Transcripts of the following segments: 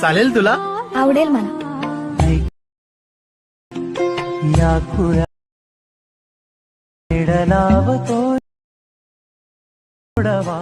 चालेल तुला? आवडेल मला. या खुळ्या लावतो उडवा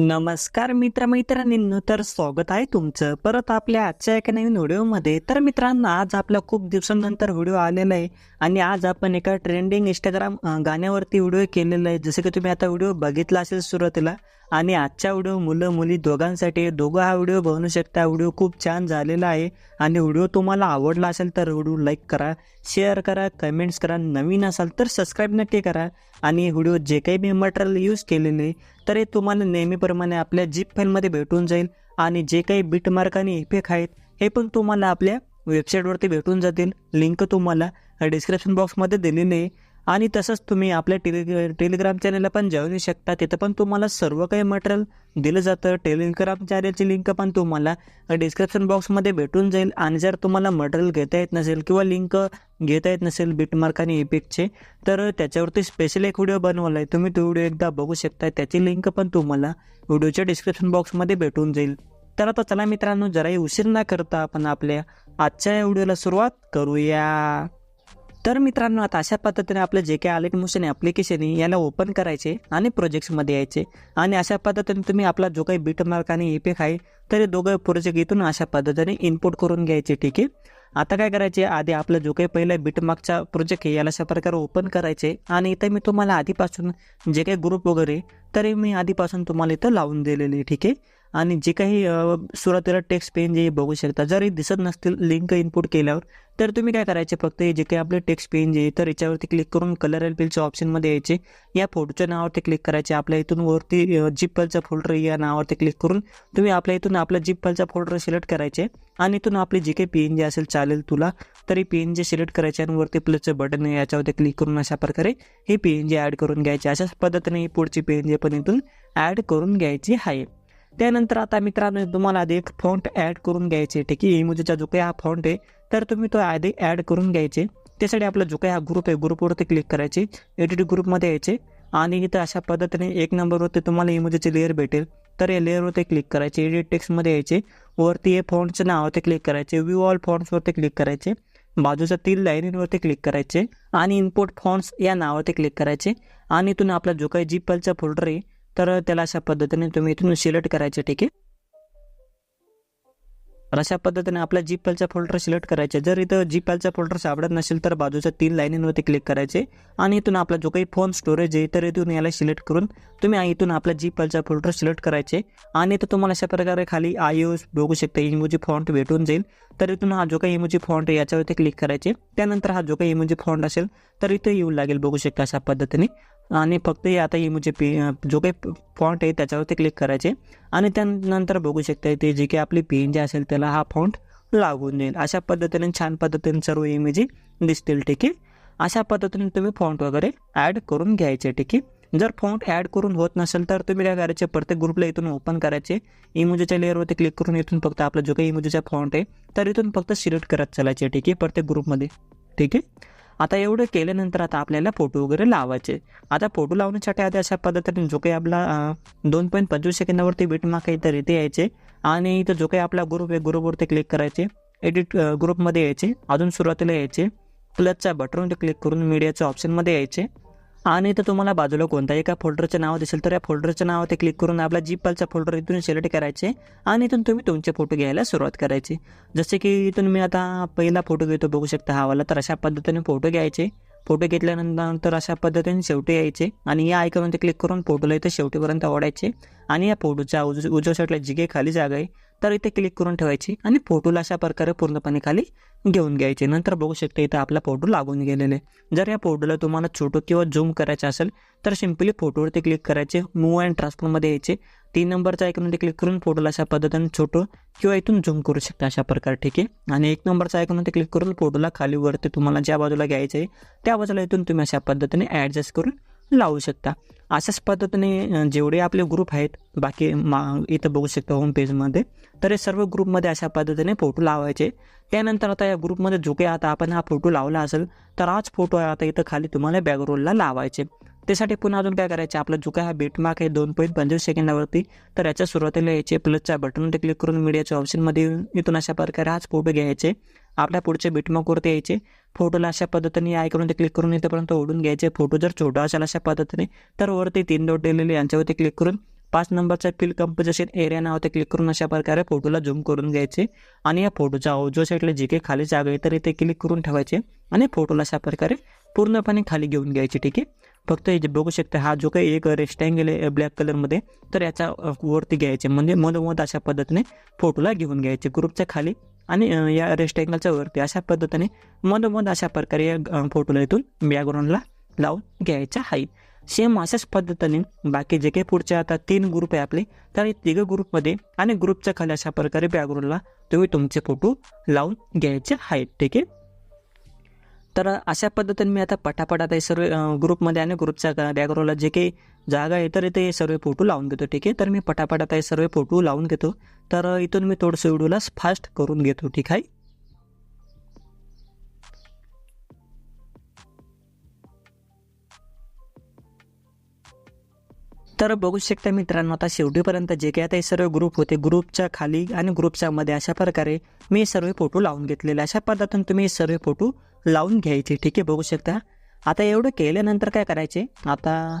नमस्कार मित्रमैत्रिणींनो तर स्वागत आहे तुमचं. परत आपल्या आजच्या एका नवीन व्हिडिओमध्ये. तर मित्रांनो आज आपला खूप दिवसांनंतर व्हिडिओ आलेला आहे आणि आज आपण एका ट्रेंडिंग इंस्टाग्राम गाण्यावरती व्हिडिओ केलेला आहे. जसं की तुम्ही आता व्हिडिओ बघितला असेल सुरुवातीला आणि आजच्या व्हिडिओ मुलं मुली दोघांसाठी दोघं हा व्हिडिओ बनवू शकता. व्हिडिओ खूप छान झालेला आहे. आणि व्हिडिओ तुम्हाला आवडला असेल तर व्हिडिओ लाईक करा शेअर करा कमेंट्स करा. नवीन असाल तर सबस्क्राईब नक्की करा. आणि व्हिडिओ जे काही मी मटेरियल यूज केलेले तर हे तुम्हाला नेहमीप्रमाणे आपल्या जीप फाईलमध्ये भेटून जाईल. आणि जे काही बीट मार्क आणि इफेक्ट आहेत हे पण तुम्हाला आपल्या वेबसाईटवरती भेटून जातील. लिंक तुम्हाला डिस्क्रिप्शन बॉक्समध्ये दिलेली आहे. आणि तसंच तुम्ही आपल्या टेलि टेलिग्राम चॅनलला पण जाऊ येऊ शकता. तिथं पण तुम्हाला सर्व काही मटेरियल दिलं जातं. टेलिग्राम चॅनलची लिंक पण तुम्हाला डिस्क्रिप्शन बॉक्समध्ये भेटून जाईल. आणि जर तुम्हाला मटेरियल घेता येत नसेल किंवा लिंक घेता येत नसेल बीटमार्क आणि इपिकचे तर त्याच्यावरती स्पेशल एक व्हिडिओ बनवला आहे तुम्ही तो व्हिडिओ एकदा बघू शकता त्याची लिंक पण तुम्हाला व्हिडिओच्या डिस्क्रिप्शन बॉक्समध्ये भेटून जाईल. तर आता चला मित्रांनो जराही उशीर न करता आपण आपल्या आजच्या व्हिडिओला सुरुवात करूया. तर मित्रांनो आता अशा पद्धतीने आपलं जे काही आलेट मोशन ॲप्लिकेशन आहे याला ओपन करायचे आणि प्रोजेक्ट्समध्ये यायचे. आणि अशा पद्धतीने तुम्ही आपला जो काही बीट मार्क आणि इफेक्ट आहे तर हे दोघं प्रोजेक्ट इथून अशा पद्धतीने इनपुट करून घ्यायचे ठीक आहे? आता काय करायचे आधी आपलं जो काही पहिला बीटमार्कचा प्रोजेक्ट आहे याला अशा प्रकारे ओपन करायचे. आणि इथं मी तुम्हाला आधीपासून जे काही ग्रुप वगैरे तरी मी आधीपासून तुम्हाला इथं लावून दिलेले आहे, ठीक आहे? आणि जे काही सुरुवातीला टेक्स्ट पेन जे बघू शकता. जरी दिसत नसतील लिंक इनपुट केल्यावर तर तुम्ही काय करायचे फक्त हे जे काही आपले टेक्स्ट पेन जे आहे, तर याच्यावरती क्लिक करून कलर एल पिलच्या ऑप्शनमध्ये यायचे. या फोटोच्या नावावरती क्लिक करायचे. आपल्या इथून वरती जिप फाईलचा फोल्डर या नावावरती क्लिक करून तुम्ही आपल्या इथून आपला जिप फाईलचा फोल्डर सिलेक्ट करायचे. आणि इथून आपली जे काही पी एन जे असेल चालेल तुला तरी पी एन जे सिलेक्ट करायचे आणि वरती प्लसचं बटन आहे याच्यावरती क्लिक करून अशा प्रकारे हे पी एन जे ॲड करून घ्यायचे. अशाच पद्धतीने ही पुढची पी एन जे पण इथून ॲड करून घ्यायची आहे. त्यानंतर आता मित्रांनो तुम्हाला आधी एक फॉन्ट ॲड करून घ्यायचे ठीक आहे? इमोजीचा जो काही हा फॉन्ट आहे तर तुम्ही तो आधी ॲड करून घ्यायचे. त्यासाठी आपला जो काही हा ग्रुप आहे ग्रुपवरती क्लिक करायचे. एडिट ग्रुपमध्ये यायचे. आणि इथं अशा पद्धतीने एक नंबरवरती तुम्हाला इमोजीचे लेअर भेटेल. तर या लेअरवरती क्लिक करायचे. एडिट टेक्स्टमध्ये यायचे. वरती हे फॉन्टचं नावावरती क्लिक करायचे. व्यू ऑल फॉन्ट्सवरती क्लिक करायचे. बाजूच्या तीन लाईनींवरती क्लिक करायचे. आणि इनपुट फॉन्ट्स या नावावरती क्लिक करायचे. आणि इथून आपला जो काही जी फोल्डर आहे तर त्याला अशा पद्धतीने तुम्ही इथून सिलेक्ट करायचे ठीक आहे? तर अशा पद्धतीने आपला जीपॅलचा फोल्डर सिलेक्ट करायचे. जर इथं जीपॅलचा फोल्डर सापडत नसेल तर बाजूच्या तीन लाईनींवरती क्लिक करायचे आणि इथून आपला जो काही फोन स्टोरेज आहे तर इथून याला सिलेक्ट करून तुम्ही इथून आपला जीपॅलचा फोल्डर सिलेक्ट करायचे. आणि इथं तुम्हाला अशा प्रकारे खाली आय बघू शकता इमोजी फॉन्ट भेटून जाईल. तर इथून हा जो काही इमोजी फॉन्ट आहे याच्यावरती क्लिक करायचे. त्यानंतर हा जो काही इमोजी फॉन्ट असेल तर इथे येऊ लागेल बघू शकता अशा पद्धतीने. आणि फक्त हे आता इमोजी पी जो काही फॉन्ट आहे त्याच्यावरती क्लिक करायचे. आणि त्यानंतर बघू शकता ते जे काही आपली पी एन जी असेल त्याला हा फॉन्ट लागून जाईल. अशा पद्धतीने छान पद्धतीने सर्व इमेजी दिसतील ठीक आहे? अशा पद्धतीने तुम्ही फॉन्ट वगैरे ॲड करून घ्यायचे ठीक आहे? जर फॉन्ट ॲड करून होत नसेल तर तुम्ही काय करायचे प्रत्येक ग्रुपला इथून ओपन करायचे. इमोजीच्या लेअरवरती क्लिक करून इथून फक्त आपला जो काही इमोजीचा फॉन्ट आहे तर इथून फक्त सिलेक्ट करत चालायचे ठीक आहे? प्रत्येक ग्रुपमध्ये ठीक आहे? आता एवढं केल्यानंतर आता आपल्याला फोटो वगैरे लावायचे. आता फोटो लावण्यासाठी आधी अशा पद्धतीने जो काही आपला दोन पॉईंट पंचवीस सेकंदावरती बीट माग आहे तर इथे यायचे आणि इथं जो काही आपला ग्रुप आहे ग्रुपवरती क्लिक करायचे एडिट ग्रुपमध्ये यायचे अजून सुरुवातीला यायचे प्लसच्या बटनवरती क्लिक करून मीडियाच्या ऑप्शनमध्ये यायचे. आणि इथं तुम्हाला बाजूला कोणताही एका फोल्डरचं नाव दिसेल तर या फोल्डरच्या ते क्लिक करून आपला जी फोल्डर इथून सिलेक्ट करायचे आणि इथून तुम्ही तुमचे फोटो घ्यायला सुरुवात करायची. जसे की इथून मी आता पहिला फोटो घेतो बघू शकता हा वाला. तर अशा पद्धतीने फोटो घ्यायचे. फोटो घेतल्यानंतर अशा पद्धतीने शेवटी यायचे आणि या आयकॉनवरती क्लिक करून फोटोला इथे शेवटीपर्यंत ओढायचे आणि या फोटोच्या उज उजव्या साईडला जी काही खाली जागा आहे तर इथे क्लिक करून ठेवायची आणि फोटोला अशा प्रकारे पूर्णपणे खाली घेऊन घ्यायचे. नंतर बघू शकता इथं आपला फोटो लागून गेलेले जर या फोटोला तुम्हाला छोटं किंवा झूम करायचं असेल तर सिम्पली फोटोवरती क्लिक करायचे मूव अँड ट्रान्सफरमध्ये यायचे. तीन नंबरचा आयकॉनवरती क्लिक करून फोटोला अशा पद्धतीने छोटं किंवा इथून झूम करू शकता अशा प्रकारे ठीक आहे? आणि एक नंबरचा आयकॉनवरती क्लिक करून फोटोला खाली वरती तुम्हाला ज्या बाजूला घ्यायचं आहे त्या बाजूला इथून तुम्ही अशा पद्धतीने ॲडजस्ट करून लावू शकता. अशाच पद्धतीने जेवढे आपले ग्रुप आहेत बाकी मा इथं बघू शकता होम पेजमध्ये तर हे सर्व ग्रुपमध्ये अशा पद्धतीने फोटो लावायचे. त्यानंतर आता या ग्रुपमध्ये जो काही आता आपण हा फोटो लावला असेल तर हाच फोटो आता इथं खाली तुम्हाला बॅकग्राऊंडला लावायचे. त्यासाठी पुन्हा अजून काय करायचे? आपला जो काय हा बेटमार्क आहे दोन पॉईंट पंचवीस सेकंदावरती तर याच्या सुरुवातीला यायचे प्लसच्या बटनवर क्लिक करून मीडियाच्या ऑप्शनमध्ये येऊन इथून अशा प्रकारे हाच फोटो घ्यायचे. आपल्या पुढचे बिटमॉकवरती यायचे. फोटोला अशा पद्धतीने आय करून ते क्लिक करून इथेपर्यंत ओढून घ्यायचे. फोटो जर छोटा असेल अशा पद्धतीने तर वरती तीन डोट दिलेले यांच्यावरती क्लिक करून पाच नंबरचा फिल कंपोजिशन एरिया नाव ते क्लिक करून अशा प्रकारे फोटोला झूम करून घ्यायचे. आणि या फोटोच्या उजव्या साईडला जे काही खाली जागा आहे तर इथे क्लिक करून ठेवायचे. आणि फोटोला अशा प्रकारे पूर्णपणे खाली घेऊन घ्यायचे ठीक आहे? फक्त हे जे बघू शकता हा जो काही एक रेस्टँगल आहे ब्लॅक कलरमध्ये तर याच्या वरती घ्यायचे. म्हणजे मधोमध अशा पद्धतीने फोटोला घेऊन घ्यायचे. ग्रुपच्या खाली आणि या रेस्टँगलच्या वरती अशा पद्धतीने मधोमध अशा प्रकारे या फोटोला इथून बॅकग्राऊंडला लावून घ्यायच्या आहे. सेम अशाच पद्धतीने बाकी जे काही पुढचे आता तीन ग्रुप आहे आपले तर तिघं ग्रुपमध्ये आणि ग्रुपच्या खाली अशा प्रकारे बॅकग्राऊंडला तुम्ही तुमचे फोटो लावून घ्यायचे आहेत. ठीक आहे? तर अशा पद्धतीने मी आता पटापट आता हे सर्व ग्रुपमध्ये आणि ग्रुपच्या बॅकग्राऊंडला जे काही जागा आहे तर इथे हे सर्व फोटो लावून घेतो ठीक आहे? तर मी पटापट आता हे सर्व फोटो लावून घेतो. तर इथून मी थोडंसं व्हिडिओला फास्ट करून घेतो ठीक आहे? तर बघू शकता मित्रांनो आता शेवटीपर्यंत जे काही आता हे सर्व ग्रुप होते ग्रुपच्या खाली आणि ग्रुपच्या मध्ये अशा प्रकारे मी सर्व फोटो लावून घेतलेले अशा पद्धतीने तुम्ही हे सर्व फोटो लावून घ्यायचे. ठीक आहे बघू शकता. आता एवढं केल्यानंतर काय करायचे? आता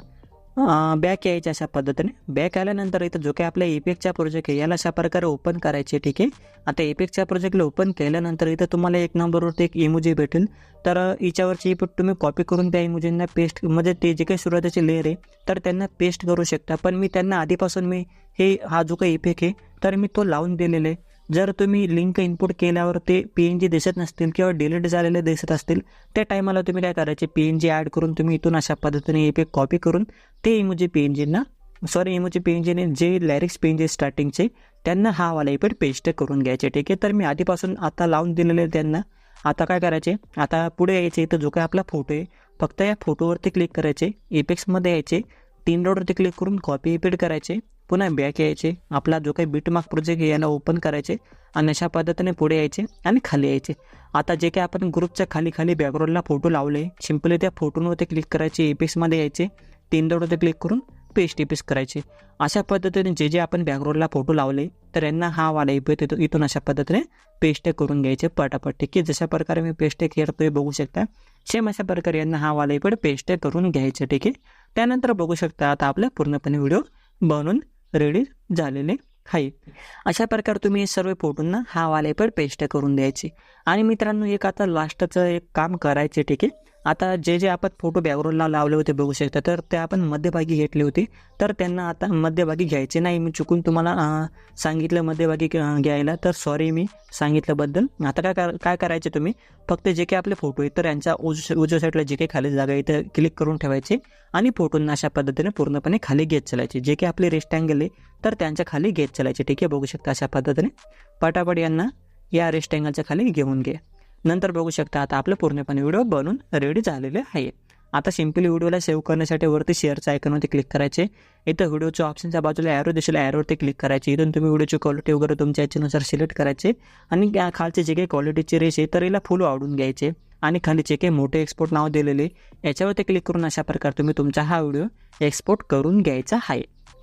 बॅक यायचे अशा पद्धतीने. बॅक आल्यानंतर इथं जो काही आपल्या एपेकचा प्रोजेक्ट आहे याला अशा प्रकारे ओपन करायचे ठीक आहे. आता एपेकच्या प्रोजेक्टला ओपन केल्यानंतर इथं तुम्हाला एक नंबरवरती एक इमोजी भेटेल. तर हिच्यावरची इफेक्ट तुम्ही कॉपी करून त्या इमोजींना पेस्ट म्हणजे ते जे काही सुरुवातीचे लेअर आहे तर त्यांना पेस्ट करू शकता. पण मी त्यांना आधीपासून मी हे हा जो काही इफेक्ट आहे तर मी तो लावून दिलेला आहे. जर तुम्ही लिंक इनपुट केल्यावर ते पी एन जी दिसत नसतील किंवा डिलीट झालेले दिसत असतील त्या टायमाला तुम्ही काय करायचे? पी एन जी ॲड करून तुम्ही इथून अशा पद्धतीने इफेक्ट कॉपी करून ते इमोजी पी एन जींना सॉरी इमोजी पी एन जीने जे लॅरिक्स पी एन जी स्टार्टिंगचे त्यांना हा वाला इफेक्ट पेस्ट करून घ्यायचे ठीक आहे? तर मी आधीपासून आता लावून दिलेले आहे त्यांना. आता काय करायचे? आता पुढे यायचे इथं जो काय आपला फोटो आहे फक्त या फोटोवरती क्लिक करायचे इफेक्ट्समध्ये यायचे तीन डॉटवरती क्लिक करून कॉपी इफेक्ट करायचे. पुन्हा बॅक यायचे. आपला जो काही बीटमार्क प्रोजेक्ट आहे याला ओपन करायचे आणि अशा पद्धतीने पुढे यायचे आणि खाली यायचे. आता जे काही आपण ग्रुपच्या खाली खाली बॅकग्राऊंडला फोटो लावले सिम्पली त्या फोटोंवरती क्लिक करायचे इफेक्ट्समध्ये यायचे तीन दोडवरती क्लिक करून पेस्ट इफेक्ट करायचे. अशा पद्धतीने जे जे आपण बॅकग्राऊंडला फोटो लावले तर यांना हा वाला इफेक्ट येतो इथून अशा पद्धतीने पेस्ट करून घ्यायचे पटापट. ठीक आहे? जशा प्रकारे मी पेस्ट करतोय बघू शकता. सेम अशा प्रकारे यांना हा वाला इफेक्ट पेस्ट करून घ्यायचे. ठीक आहे? त्यानंतर बघू शकता आता आपलं पूर्णपणे व्हिडिओ बनवून रेडी झालेले आहे अशा प्रकारे तुम्ही सर्व फोटोंना हा वालेपर पेस्ट करून द्यायचे. आणि मित्रांनो एक आता लास्टचं एक काम करायचे ठीक आहे? आता जे जे आपण फोटो बॅकग्राऊंडला लावले होते बघू शकता तर ते आपण मध्यभागी घेतले होते. तर त्यांना आता मध्यभागी घ्यायचे नाही. मी चुकून तुम्हाला सांगितलं मध्यभागी घ्यायला. तर सॉरी मी सांगितल्याबद्दल. आता काय काय करायचे तुम्ही? फक्त जे काही आपले फोटो आहेत तर यांच्या उज उजव्या साईडला जे काही खाली जागा आहे तर क्लिक करून ठेवायचे आणि फोटोंना अशा पद्धतीने पूर्णपणे खाली घेत चालायचे. जे काही आपले रेस्टँगल आहे तर त्यांच्या खाली घेत चालायचे. ठीक आहे? बघू शकता अशा पद्धतीने. पटापट यांना या रेस्टँगलच्या खाली घेऊन घे नंतर बघू शकता आता आपलं पूर्णपणे व्हिडिओ बनून रेडी झालेले आहे. आता सिम्पली व्हिडिओला सेव्ह करण्यासाठी वरती शेअरच्या आयकॉनवरती क्लिक करायचे. इथं व्हिडिओच्या ऑप्शनच्या बाजूला ॲरो दिसेल ॲरोवरती क्लिक करायचे. इथून तुम्ही व्हिडिओची क्वालिटी वगैरे तुमच्या याच्यानुसार सिलेक्ट करायचे. आणि खालचे जे काही क्वालिटीचे रेस आहे तर याला फुल वाढून घ्यायचे. आणि खाली जे काही मोठे एक्सपोर्ट नाव दिलेले याच्यावरती क्लिक करून अशा प्रकारे तुम्ही तुमचा हा व्हिडिओ एक्सपोर्ट करून घ्यायचा आहे.